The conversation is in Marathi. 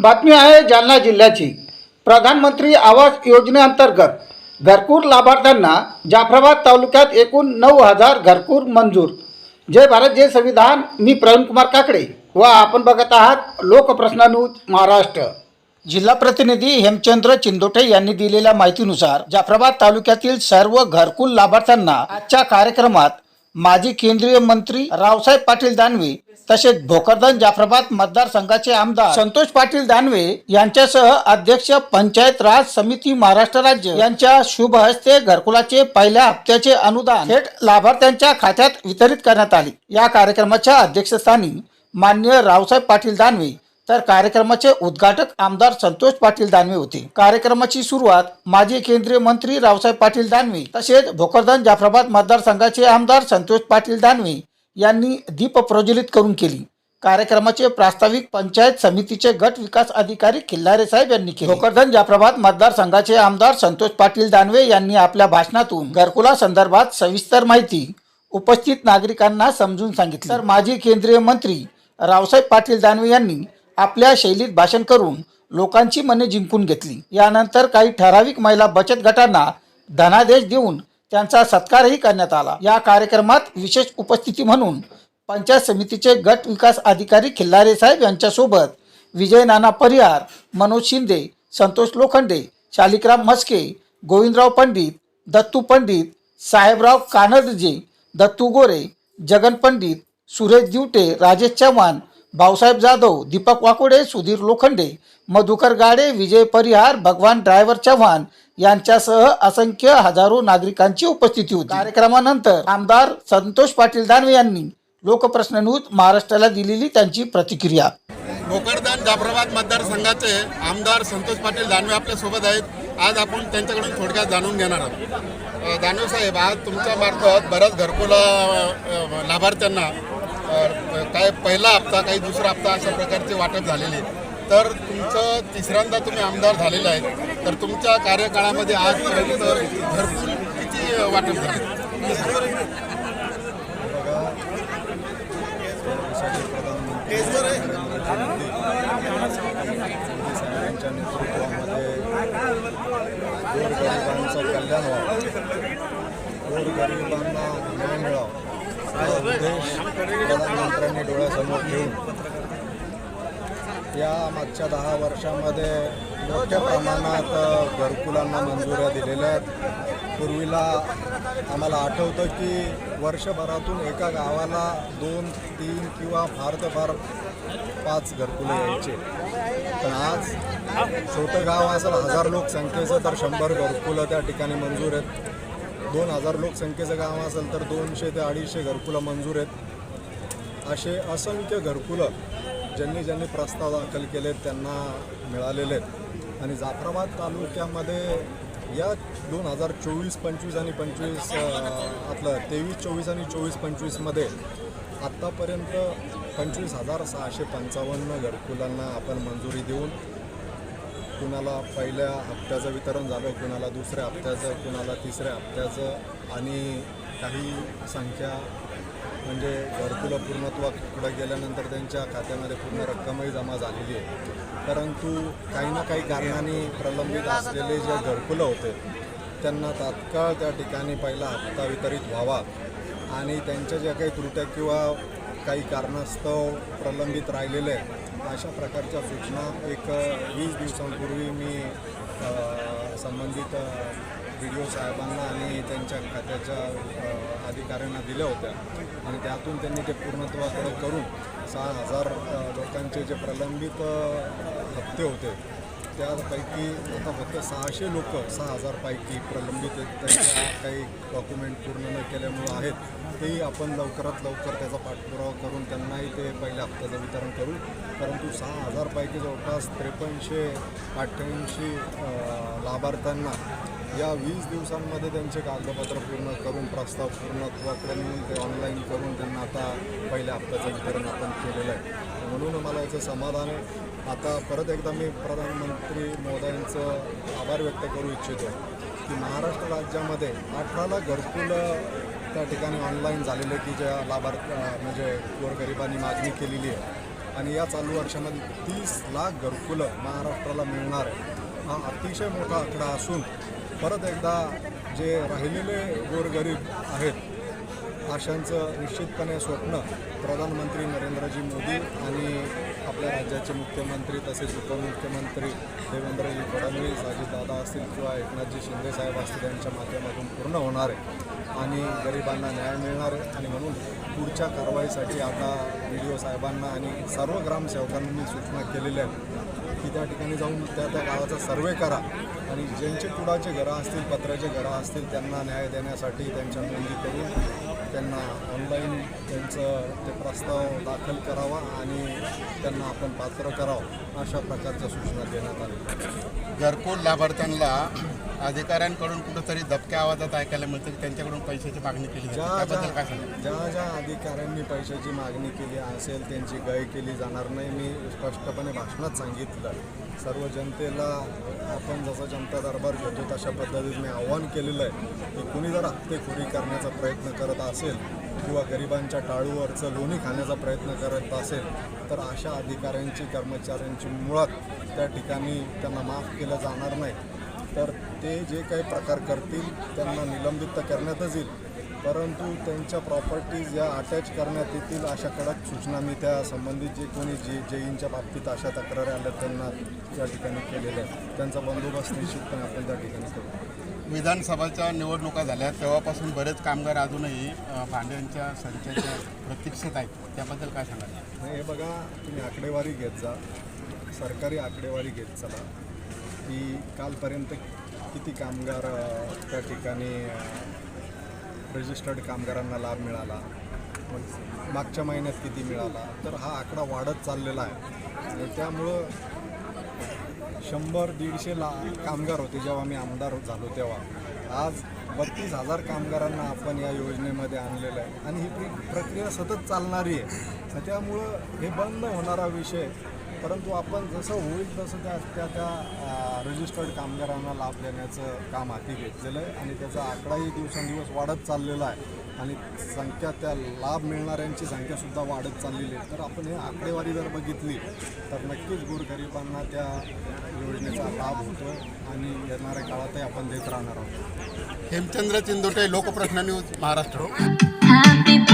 बातमी आहे जालना जिल्ह्याची. प्रधानमंत्री आवास योजनेअंतर्गत घरकुल लाभार्थ्यांना जाफराबाद तालुक्यात एकूण नऊ हजार घरकुल मंजूर. जय भारत जय संविधान. मी प्रवीणकुमार काकडे व आपण बघत आहात लोकप्रश्न न्यूज महाराष्ट्र. जिल्हा प्रतिनिधी हेमचंद्र चिंदोटे यांनी दिलेल्या माहितीनुसार जाफराबाद तालुक्यातील सर्व घरकुल लाभार्थ्यांना आजच्या कार्यक्रमात माजी केंद्रीय मंत्री रावसाहेब पाटील दानवे तसेच भोकरदन जाफराबाद मतदारसंघाचे आमदार संतोष पाटील दानवे यांच्यासह अध्यक्ष पंचायत राज समिती महाराष्ट्र राज्य यांच्या शुभ हस्ते घरकुलाचे पहिल्या हप्त्याचे अनुदान थेट लाभार्थ्यांच्या खात्यात वितरित करण्यात आले. या कार्यक्रमाच्या अध्यक्षस्थानी मान्य रावसाहेब पाटील दानवे तर कार्यक्रमाचे उद्घाटक आमदार संतोष पाटील दानवे होते. कार्यक्रमाची सुरुवात माजी केंद्रीय मंत्री रावसाहेब पाटील दानवे तसेच भोकरदन जाफराबाद मतदारसंघाचे आमदार संतोष पाटील दानवे यांनी दीप प्रज्वलित करून केली. कार्यक्रमाचे प्रास्ताविक पंचायत समितीचे गट विकास अधिकारी खिल्लारे साहेब यांनी केले. भोकरदन जाफराबाद मतदारसंघाचे आमदार संतोष पाटील दानवे यांनी आपल्या भाषणातून घरकुला संदर्भात सविस्तर माहिती उपस्थित नागरिकांना समजून सांगितली. तर माजी केंद्रीय मंत्री रावसाहेब पाटील दानवे यांनी आपल्या शैलीत भाषण करून लोकांची मने जिंकून घेतली. यानंतर काही ठराविक महिला बचत गटांना धनादेश देऊन त्यांचा सत्कारही करण्यात आला. या कार्यक्रमात विशेष उपस्थिती म्हणून पंचायत समितीचे गट विकास अधिकारी खिल्लारे साहेब यांच्यासोबत विजय नाना परिहार मनोज शिंदे संतोष लोखंडे शालिकराम मस्के गोविंदराव पंडित दत्तू पंडित साहेबराव कानडजे दत्तू गोरे जगन पंडित सुरेश दिवटे राजेश चव्हाण भाऊसाहेब जाधव दीपक वाकोडे सुधीर लोखंडे मधुकर गाडे विजय परिहार भगवान ड्रायव्हर चव्हाण यांच्यासह असंख्य हजारो नागरिकांची उपस्थिती होती. कार्यक्रमानंतर आमदार संतोष पाटील दानवे यांनी लोकप्रश्न न्यूज महाराष्ट्राला दिलेली त्यांची प्रतिक्रिया. भोकरदान जाफराबाद मतदारसंघाचे आमदार संतोष पाटील दानवे आपल्यासोबत आहेत. आज आपण त्यांच्याकडून थोडक्यात जाणून घेणार आहोत. दानवे साहेब आज तुमच्या मार्फत बऱ्याच घरकुला लाभार्थ्यांना काय पहिला हप्ता काही दुसरा हप्ता अशा प्रकारचे वाटप झालेले तर तुमचं तिसऱ्यांदा तुम्ही आमदार झालेलं आहे तर तुमच्या कार्यकाळामध्ये आजपर्यंत भरपूर किती वाटप झाले? कल्याण व्हावं गोरगरिबांना न्याय मिळावा हा प्रधानमंत्र्यांनी डोळ्यासमोर ठेवून या मागच्या दहा वर्षामध्ये मोठ्या प्रमाणात घरकुलांना मंजुऱ्या दिलेल्या आहेत. पूर्वीला आम्हाला आठवतं की वर्षभरातून एका गावाला दोन तीन किंवा फार तर फार पाच घरकुले यायचे. पण आज छोटं गाव असेल हजार लोकसंख्येचं तर शंभर घरकुलं त्या ठिकाणी मंजूर आहेत. दोन हजार लोकसंख्येचं गाव असेल तर दोनशे ते अडीचशे घरकुलं मंजूर आहेत. असे असंख्य घरकुलं ज्यांनी ज्यांनी प्रस्ताव दाखल केले त्यांना मिळालेले आहेत. आणि जाफराबाद तालुक्यामध्ये या दोन हजार चोवीस पंचवीस आणि पंचवीस आपलं तेवीस चोवीस आणि चोवीस पंचवीसमध्ये आत्तापर्यंत पंचवीस हजार सहाशे पंचावन्न घरकुलांना आपण मंजुरी देऊन कुणाला पहिल्या हप्त्याचं वितरण झालं कुणाला दुसऱ्या हप्त्याचं कुणाला तिसऱ्या हप्त्याचं आणि काही संख्या म्हणजे घरकुलं पूर्णत्वाकडे गेल्यानंतर त्यांच्या खात्यामध्ये पूर्ण रक्कमही जमा झालेली आहे. परंतु काही ना काही कारणाने प्रलंबित असलेले जे घरकुलं होते त्यांना तात्काळ त्या ठिकाणी पहिला हप्ता वितरित व्हावा आणि त्यांच्या ज्या काही त्रुट्या किंवा काही कारणास्तव प्रलंबित राहिलेले आहेत अशा प्रकारच्या सूचना एक वीस दिवसांपूर्वी मी संबंधित बी डी ओ साहेबांना आणि त्यांच्या खात्याच्या अधिकाऱ्यांना दिल्या होत्या. आणि त्यातून त्यांनी ते पूर्णत्वाकडे करून सहा हजार लोकांचे जे प्रलंबित हप्ते होते त्यापैकी आता फक्त सहाशे लोक सहा हजारपैकी प्रलंबित आहेत. त्यांच्या काही डॉक्युमेंट पूर्ण न केल्यामुळं आहेत. तेही आपण लवकरात लवकर त्याचा पाठपुरावा करून त्यांनाही ते पहिल्या हप्त्याचं वितरण करू. परंतु सहा हजारपैकी जवळपास त्रेपन्नशे अठ्ठ्याऐंशी लाभार्थ्यांना या वीस दिवसांमध्ये त्यांचे कागदपत्र पूर्ण करून प्रस्ताव पूर्णत्वाकडे नेऊन ते ऑनलाईन करून त्यांना आता पहिल्या हप्त्याचं वितरण आपण केलेलं आहे. म्हणून मला याचं समाधान आहे. आता परत एकदा मी प्रधानमंत्री मोदयांचं आभार व्यक्त करू इच्छितो की महाराष्ट्र राज्यामध्ये अठराला घरकुलं त्या ठिकाणी ऑनलाईन झालेले की ज्या लाभार्थी म्हणजे गोरगरिबांनी मागणी केलेली आहे. आणि या चालू वर्षामध्ये तीस लाख घरकुलं महाराष्ट्राला मिळणार आहे. हा अतिशय मोठा आकडा असून परत एकदा जे राहिलेले गोरगरीब आहेत आशांचं निश्चितपणे स्वप्न प्रधानमंत्री नरेंद्रजी मोदी आणि आपल्या राज्याचे मुख्यमंत्री तसेच उपमुख्यमंत्री देवेंद्रजी फडणवीस अजितदादा असतील किंवा एकनाथजी शिंदे साहेब असतील यांच्या माध्यमातून पूर्ण होणार आहे आणि गरिबांना न्याय मिळणार आहे. आणि म्हणून पुढच्या कारवाईसाठी आता बी डी ओ साहेबांना आणि सर्व ग्रामसेवकांना मी सूचना केलेल्या आहेत की त्या ठिकाणी जाऊन त्या त्या गावाचा सर्वे करा आणि ज्यांचे कुडाचे घरं असतील पत्र्याचे घरं असतील त्यांना न्याय देण्यासाठी त्यांच्या नोंदी करून त्यांना ऑनलाईन त्यांचं ते प्रस्ताव दाखल करावा आणि त्यांना आपण पात्र करावं अशा प्रकारच्या सूचना देण्यात आल्या. घरकुल लाभार्थ्यांना अधिकाऱ्यांकडून कुठंतरी दबक्या आवाजात ऐकायला मिळतं की त्यांच्याकडून पैशाची मागणी केली जाते. ज्या त्याबद्दल काय ज्या ज्या ज्या अधिकाऱ्यांनी पैशाची मागणी केली असेल त्यांची गय केली जाणार नाही मी स्पष्टपणे भाषणात सांगितलं सर्व जनतेला आपण जसं जनता दरबार घेतो तशा पद्धतीत मी आव्हान केलेलं आहे की कुणी जर हत्तेखोरी करण्याचा प्रयत्न करत असेल किंवा गरिबांच्या टाळूवरचं लोणी खाण्याचा प्रयत्न करत असेल तर अशा अधिकाऱ्यांची कर्मचाऱ्यांची मुळात त्या ठिकाणी त्यांना माफ केलं जाणार नाही. तर ते जे काही प्रकार करतील त्यांना निलंबित तर करण्यातच येईल. परंतु त्यांच्या प्रॉपर्टीज या अटॅच करण्यात येतील अशा कडक सूचना मी त्या संबंधित जे कोणी जे जेईंच्या बाबतीत अशा तक्रारी आल्या त्यांना त्या ठिकाणी केलेल्या आहेत. त्यांचा बंदोबस्त निश्चितपणे आपण त्या ठिकाणी करू. विधानसभाच्या निवडणुका झाल्या तेव्हापासून बरेच कामगार अजूनही भांड्यांच्या संचाच्या प्रतीक्षेत आहेत. त्याबद्दल काय सांगाल? हे बघा तुम्ही आकडेवारी घेत जा. सरकारी आकडेवारी घेत चला. की कालपर्यंत किती कामगार त्या ठिकाणी रजिस्टर्ड कामगारांना लाभ मिळाला? मग मागच्या महिन्यात किती मिळाला? तर हा आकडा वाढत चाललेला आहे. आणि त्यामुळं शंभर दीडशे ला कामगार होते जेव्हा मी आमदार झालो तेव्हा. आज बत्तीस हजार कामगारांना आपण या योजनेमध्ये आणलेलं आहे. आणि ही प्रक्रिया सतत चालणारी आहे. त्यामुळं हे बंद होणारा विषय परंतु आपण जसं होईल तसं त्या त्या त्या रजिस्टर्ड कामगारांना लाभ देण्याचं काम हाती घेतलेलं आहे आणि त्याचा आकडाही दिवसेंदिवस वाढत चाललेला आहे. आणि संख्या त्या लाभ मिळणाऱ्यांची संख्यासुद्धा वाढत चाललेली आहे. तर आपण हे आकडेवारी जर बघितली तर नक्कीच गोरगरिबांना त्या योजनेचा लाभ होतो आणि येणाऱ्या काळातही आपण देत राहणार आहोत. हेमचंद्र चिंदोटे लोकप्रश्न न्यूज महाराष्ट्र.